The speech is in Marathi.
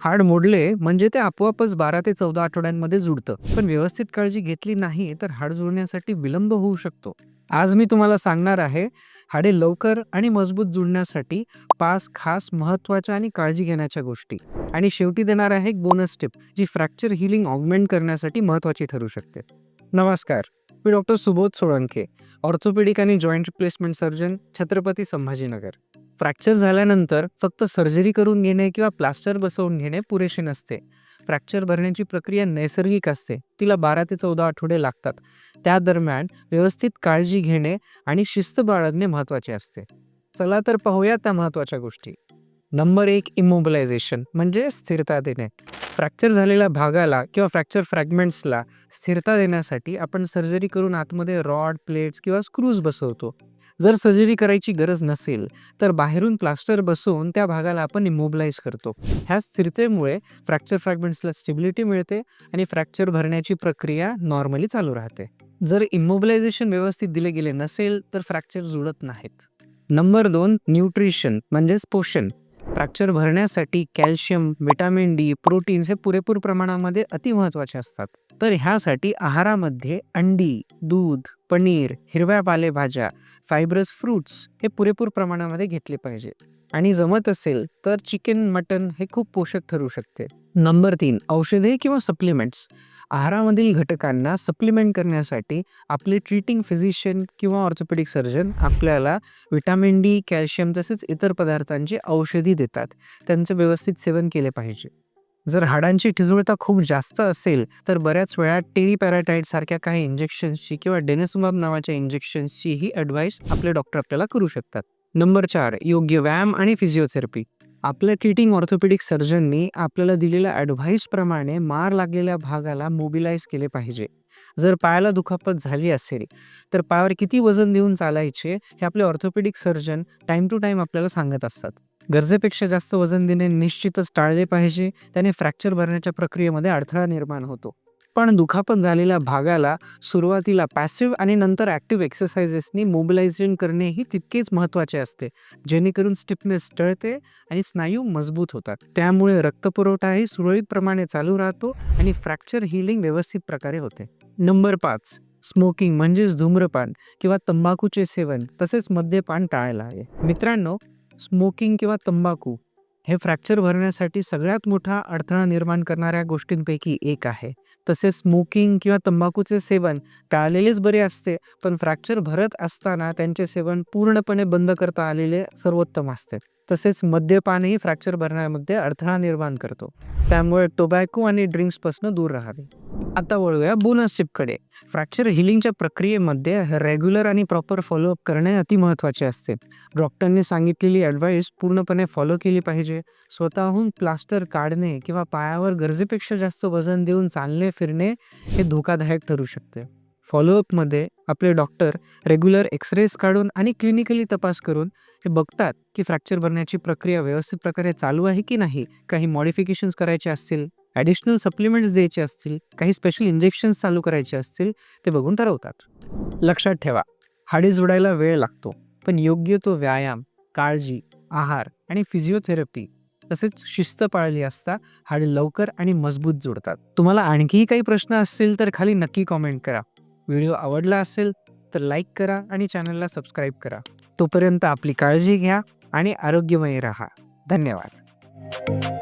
हाड मोडले म्हणजे ते आपोआपच बारा ते चौदा आठवड्यांमध्ये जुडतं. पण व्यवस्थित काळजी घेतली नाही तर हाड जुळण्यासाठी विलंब होऊ शकतो. आज मी तुम्हाला सांगणार आहे हाडे लवकर आणि मजबूत जुळण्यासाठी पाच खास महत्त्वाच्या आणि काळजी घेण्याच्या गोष्टी. आणि शेवटी देणार आहे एक बोनस टिप जी फ्रॅक्चर हिलिंग ऑगमेंट करण्यासाठी महत्त्वाची ठरू शकते. नमस्कार मी डॉक्टर सुबोध सोळंके ऑर्थोपेडिक आणि joint replacement surgeon Chhatrapati Sambhajinagar. Fracture झाल्यानंतर फक्त सर्जरी करून घेणे किंवा प्लास्टर बसवून घेणे पुरेसे नसते. फ्रॅक्चर भरण्याची प्रक्रिया नैसर्गिक असते. तिला बारा ते चौदा आठवडे लागतात. त्या दरम्यान व्यवस्थित काळजी घेणे आणि शिस्त बाळगणे महत्त्वाचे असते. चला तर पाहूया त्या महत्त्वाच्या गोष्टी. नंबर एक इमोबिलायझेशन म्हणजे स्थिरता देणे. फ्रॅक्चर झालेल्या भागाला किंवा फ्रॅक्चर फ्रॅगमेंट्सला स्थिरता देण्यासाठी आपण सर्जरी करून आतमध्ये रॉड प्लेट्स किंवा स्क्रूज बसवतो. जर सर्जरी करायची गरज नसेल तर बाहेरून प्लास्टर बसवून त्या भागाला आपण इमोबिलाइज करतो. ह्या स्थिरतेमुळे फ्रॅक्चर फ्रॅगमेंट्सला स्टेबिलिटी मिळते आणि फ्रॅक्चर भरण्याची प्रक्रिया नॉर्मली चालू राहते. जर इमोबिलायझेशन व्यवस्थित दिले गेले नसेल तर फ्रॅक्चर जुळत नाहीत. नंबर दोन न्यूट्रिशन म्हणजेच पोषण. फ्रॅक्चर भरण्यासाठी कॅल्शियम विटॅमिन डी प्रोटीन्स हे पुरेपूर प्रमाणामध्ये अतिमहत्वाचे असतात. तर ह्यासाठी आहारामध्ये अंडी दूध पनीर हिरव्या पालेभाज्या फायब्रस फ्रूट्स हे पुरेपूर प्रमाणामध्ये घेतले पाहिजे. आणि जमत असेल तर चिकन मटन हे खूप पोषक ठरू शकते. नंबर तीन औषधे किंवा सप्लिमेंट्स. आहारामधील घटकांना सप्लिमेंट करण्यासाठी आपले ट्रीटिंग फिजिशियन किंवा ऑर्थोपेडिक सर्जन आपल्याला विटॅमिन डी कॅल्शियम तसेच इतर पदार्थांची औषधी देतात. त्यांचं व्यवस्थित सेवन केले पाहिजे. जर हाडांची ठिजूळता खूप जास्त असेल तर बऱ्याच वेळा टेरी सारख्या काही इंजेक्शन्सची किंवा डेनेसुमाब नावाच्या इंजेक्शन्सचीही ॲडवाईस आपले डॉक्टर आपल्याला करू शकतात. नंबर चार योग्य व्यायाम आणि फिजिओथेरपी आपल्या ट्रीटिंग ऑर्थोपेडिक सर्जननी आपल्याला दिलेल्या ॲडव्हाइसप्रमाणे मार लागलेल्या भागाला मोबिलाइज केले पाहिजे. जर पायाला दुखापत झाली असेल तर पायावर किती वजन देऊन चालायचे हे आपले orthopaedic surgeon time to time आपल्याला सांगत असतात. गरजेपेक्षा जास्त वजन देणे निश्चितच टाळले पाहिजे त्याने फ्रॅक्चर भरण्याच्या प्रक्रियेमध्ये अडथळा निर्माण होतो. पण दुखापत झालेल्या भागाला सुरुवातीला पॅसिव्ह आणि नंतर ॲक्टिव्ह एक्सरसाइजेसनी मोबिलायझेशन करणे ही तितकेच महत्त्वाचे असते. जेणेकरून स्टिफनेस टळते आणि स्नायू मजबूत होतात. त्यामुळे रक्तपुरवठाही सुरळीतप्रमाणे चालू राहतो आणि फ्रॅक्चर हिलिंग व्यवस्थित प्रकारे होते. नंबर पाच स्मोकिंग म्हणजेच धूम्रपान किंवा तंबाखूचे सेवन तसेच मद्यपान टाळायला हवे. मित्रांनो स्मोकिंग किंवा तंबाखू हे फ्रॅक्चर भरण्यासाठी सगळ्यात मोठा अडथळा निर्माण करणाऱ्या गोष्टींपैकी एक आहे. तसेच स्मोकिंग किंवा तंबाखूचे सेवन टाळलेलेच बरे असते पण फ्रॅक्चर भरत असताना त्यांचे सेवन पूर्णपणे बंद करता आलेले सर्वोत्तम असते. तसेच मद्यपानही फ्रॅक्चर भरण्यामध्ये अडथळा निर्माण करतो. त्यामुळे टोबॅको आणि ड्रिंक्सपासून दूर राहावे. आता वळूया बोनस चिपकडे फ्रॅक्चर हिलिंगच्या प्रक्रियेमध्ये रेग्युलर आणि प्रॉपर फॉलोअप करणे अति महत्त्वाचे असते. डॉक्टरने सांगितलेली ॲडवाईस पूर्णपणे फॉलो केली पाहिजे. स्वतःहून प्लास्टर काढणे किंवा पायावर गरजेपेक्षा जास्त वजन देऊन चालणे फिरणे हे धोकादायक ठरू शकते. फॉलोअपमध्ये आपले डॉक्टर रेग्युलर एक्सरेज काढून आणि क्लिनिकली तपास करून हे बघतात की फ्रॅक्चर भरण्याची प्रक्रिया व्यवस्थित प्रकारे चालू आहे की नाही. काही मॉडिफिकेशन्स करायचे असतील? ॲडिशनल सप्लिमेंट्स द्यायचे असतील काही स्पेशल इंजेक्शन्स चालू करायचे असतील ते बघून ठरवतात. लक्षात ठेवा हाडे जोडायला वेळ लागतो पण योग्य तो व्यायाम काळजी आहार आणि फिजिओथेरपी तसेच शिस्त पाळली असता हाडे लवकर आणि मजबूत जोडतात. तुम्हाला आणखीही काही प्रश्न असतील तर खाली नक्की कॉमेंट करा. व्हिडिओ आवडला असेल तर लाईक करा आणि चॅनलला सबस्क्राईब करा. तोपर्यंत आपली काळजी घ्या आणि आरोग्यमय राहा. धन्यवाद.